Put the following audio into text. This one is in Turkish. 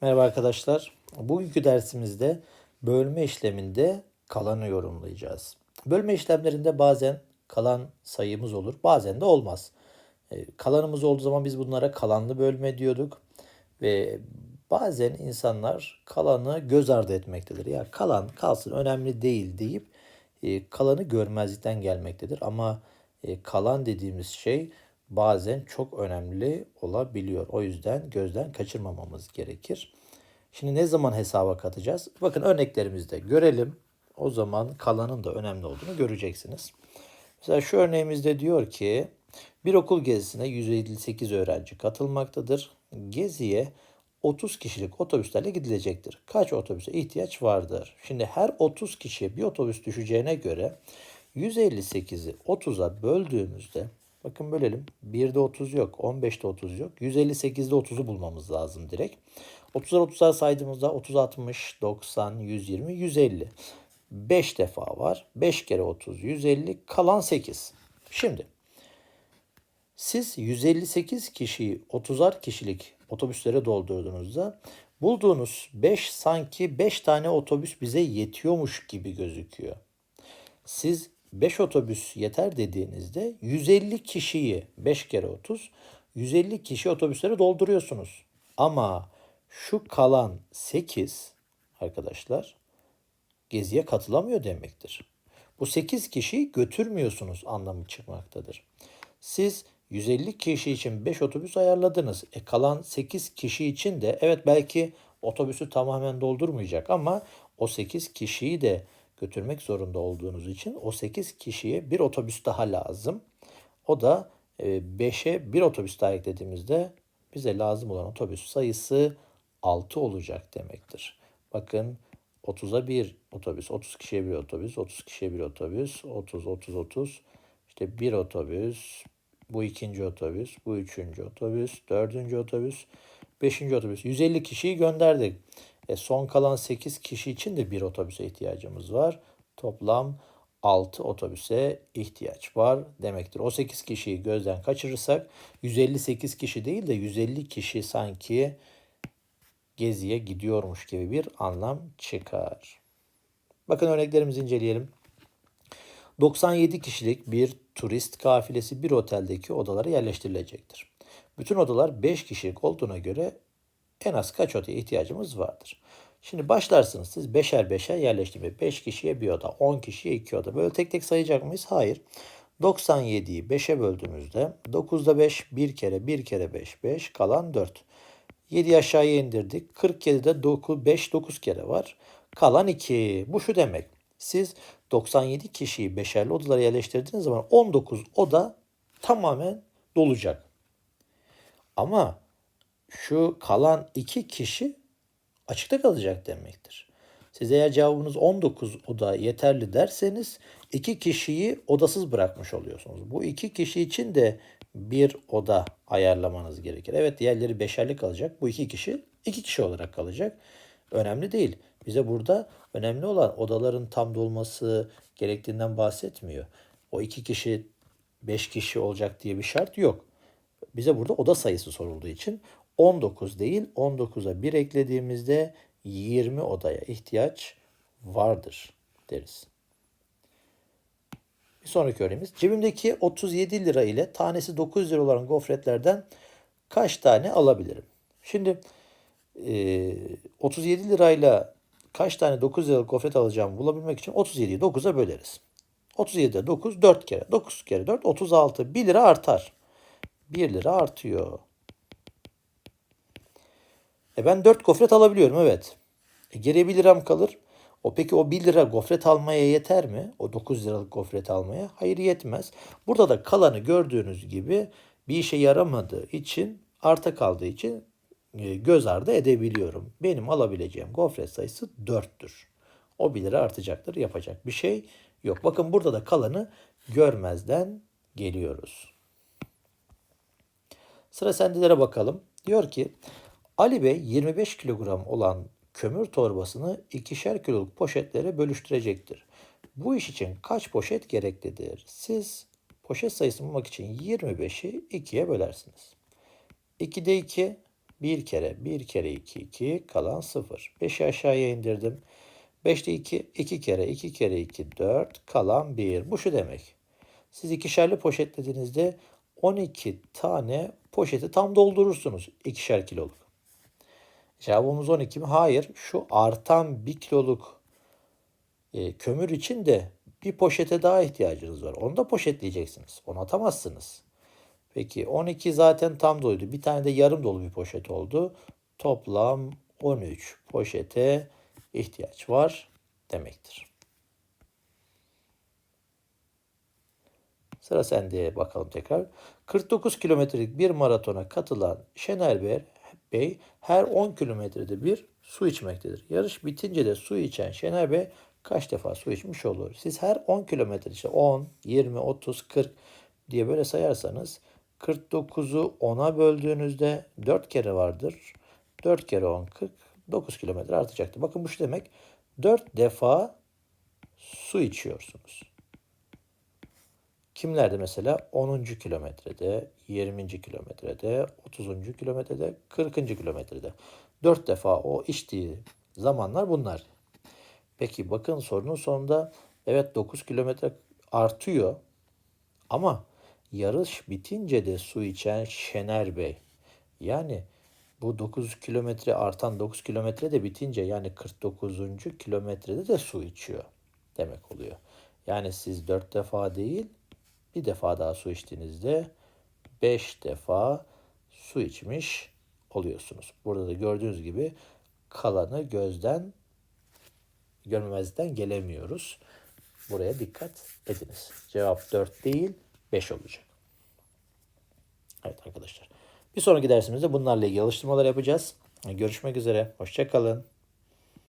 Merhaba arkadaşlar. Bugünkü dersimizde bölme işleminde kalanı yorumlayacağız. Bölme işlemlerinde bazen kalan sayımız olur, bazen de olmaz. E, Kalanımız olduğu zaman biz bunlara kalanlı bölme diyorduk. Ve bazen insanlar kalanı göz ardı etmektedir. Ya kalan kalsın önemli değil deyip e, kalanı görmezlikten gelmektedir. Ama e, kalan dediğimiz şey bazen çok önemli olabiliyor. O yüzden gözden kaçırmamamız gerekir. Şimdi ne zaman hesaba katacağız? Bakın örneklerimizde görelim. O zaman kalanın da önemli olduğunu göreceksiniz. Mesela şu örneğimizde diyor ki bir okul gezisine 158 öğrenci katılmaktadır. Geziye 30 kişilik otobüslerle gidilecektir. Kaç otobüse ihtiyaç vardır? Şimdi her 30 kişiye bir otobüs düşeceğine göre 158'i 30'a böldüğümüzde bakın bölelim. 1'de 30 yok, 15'te 30 yok. 158'de 30'u bulmamız lazım direkt. 30'lar 30'lar saydığımızda 30, 60, 90, 120, 150. 5 defa var. 5 kere 30, 150. Kalan 8. Şimdi siz 158 kişiyi 30'ar kişilik otobüslere doldurduğunuzda bulduğunuz 5 sanki 5 tane otobüs bize yetiyormuş gibi gözüküyor. Siz 5 otobüs yeter dediğinizde 150 kişiyi 5 kere 30 150 kişi otobüslere dolduruyorsunuz. Ama şu kalan 8 arkadaşlar geziye katılamıyor demektir. Bu 8 kişiyi götürmüyorsunuz anlamı çıkmaktadır. Siz 150 kişi için 5 otobüs ayarladınız. E kalan 8 kişi için de evet belki otobüsü tamamen doldurmayacak ama o 8 kişiyi de götürmek zorunda olduğunuz için o 8 kişiye bir otobüs daha lazım. O da 5'e bir otobüs daha eklediğimizde bize lazım olan otobüs sayısı 6 olacak demektir. Bakın 30'a bir otobüs, 30 kişiye bir otobüs, 30 kişiye bir otobüs, 30, 30, 30. İşte bir otobüs, bu ikinci otobüs, bu üçüncü otobüs, dördüncü otobüs, beşinci otobüs. 150 kişiyi gönderdik. E son kalan 8 kişi için de bir otobüse ihtiyacımız var. Toplam 6 otobüse ihtiyaç var demektir. O 8 kişiyi gözden kaçırırsak 158 kişi değil de 150 kişi sanki geziye gidiyormuş gibi bir anlam çıkar. Bakın örneklerimizi inceleyelim. 97 kişilik bir turist kafilesi bir oteldeki odalara yerleştirilecektir. Bütün odalar 5 kişilik olduğuna göre en az kaç odaya ihtiyacımız vardır? Şimdi başlarsınız siz beşer beşer yerleştirmeye. 5 kişiye bir oda, 10 kişiye 2 oda. Böyle tek tek sayacak mıyız? Hayır. 97'yi 5'e böldüğümüzde 9'da 5, 1 kere 1 kere 5, 5 kalan 4. 7 aşağıya indirdik. 47'de 9, 5, 9 kere var. Kalan 2. Bu şu demek. Siz 97 kişiyi beşerli odalara yerleştirdiğiniz zaman 19 oda tamamen dolacak. Ama şu kalan 2 kişi açıkta kalacak demektir. Siz eğer cevabınız 19 oda yeterli derseniz 2 kişiyi odasız bırakmış oluyorsunuz. Bu 2 kişi için de bir oda ayarlamanız gerekir. Evet diğerleri beşerli kalacak. Bu iki kişi iki kişi olarak kalacak. Önemli değil. Bize burada önemli olan odaların tam dolması gerektiğinden bahsetmiyor. O iki kişi beş kişi olacak diye bir şart yok. Bize burada oda sayısı sorulduğu için 19 değil 19'a 1 eklediğimizde 20 odaya ihtiyaç vardır deriz. Bir sonraki örneğimiz. Cebimdeki 37 lira ile tanesi 9 lira olan gofretlerden kaç tane alabilirim? Şimdi e, 37 lirayla kaç tane 9 liralık gofret alacağımı bulabilmek için 37'yi 9'a böleriz. 37'de 9 4 kere. 9 kere 4 36. 1 lira artar. 1 lira artıyor. E ben 4 gofret alabiliyorum evet. E geriye 1 liram kalır. O peki o 1 lira gofret almaya yeter mi? O 9 liralık gofret almaya? Hayır yetmez. Burada da kalanı gördüğünüz gibi bir işe yaramadığı için arta kaldığı için e, göz ardı edebiliyorum. Benim alabileceğim gofret sayısı 4'tür. O 1 lira artacaktır. Yapacak bir şey yok. Bakın burada da kalanı görmezden geliyoruz. Sıra sendelere bakalım. Diyor ki Ali Bey 25 kilogram olan kömür torbasını ikişer kiloluk poşetlere bölüştürecektir. Bu iş için kaç poşet gereklidir? Siz poşet sayısını bulmak için 25'i 2'ye bölersiniz. 2'de 2 bir kere 1 kere 2 2 kalan 0. 5'i aşağıya indirdim. 5'te 2 2 kere 2 kere 2 4 kalan 1. Bu şu demek. Siz ikişerli poşetlediğinizde 12 tane poşeti tam doldurursunuz ikişer kiloluk. Cevabımız 12 mi? Hayır. Şu artan 1 kiloluk e, kömür için de bir poşete daha ihtiyacınız var. Onu da poşetleyeceksiniz. Onu atamazsınız. Peki 12 zaten tam doluydu. Bir tane de yarım dolu bir poşet oldu. Toplam 13 poşete ihtiyaç var demektir. Sıra sende bakalım tekrar. 49 kilometrelik bir maratona katılan Şener Bey, Bey her 10 kilometrede bir su içmektedir. Yarış bitince de su içen Şener Bey kaç defa su içmiş olur? Siz her 10 kilometre işte 10, 20, 30, 40 diye böyle sayarsanız 49'u 10'a böldüğünüzde 4 kere vardır. 4 kere 10, 40, 9 kilometre artacaktır. Bakın bu şu demek. 4 defa su içiyorsunuz. Kimlerde mesela 10. kilometrede, 20. kilometrede, 30. kilometrede, 40. kilometrede. 4 defa o içtiği zamanlar bunlar. Peki bakın sorunun sonunda evet 9 kilometre artıyor ama yarış bitince de su içen Şener Bey. Yani bu 9 kilometre artan 9 kilometre de bitince yani 49. kilometrede de su içiyor demek oluyor. Yani siz 4 defa değil bir defa daha su içtiğinizde 5 defa su içmiş oluyorsunuz. Burada da gördüğünüz gibi kalanı gözden görmemezden gelemiyoruz. Buraya dikkat ediniz. Cevap 4 değil 5 olacak. Evet arkadaşlar. Bir sonraki dersimizde bunlarla ilgili alıştırmalar yapacağız. Görüşmek üzere. Hoşçakalın.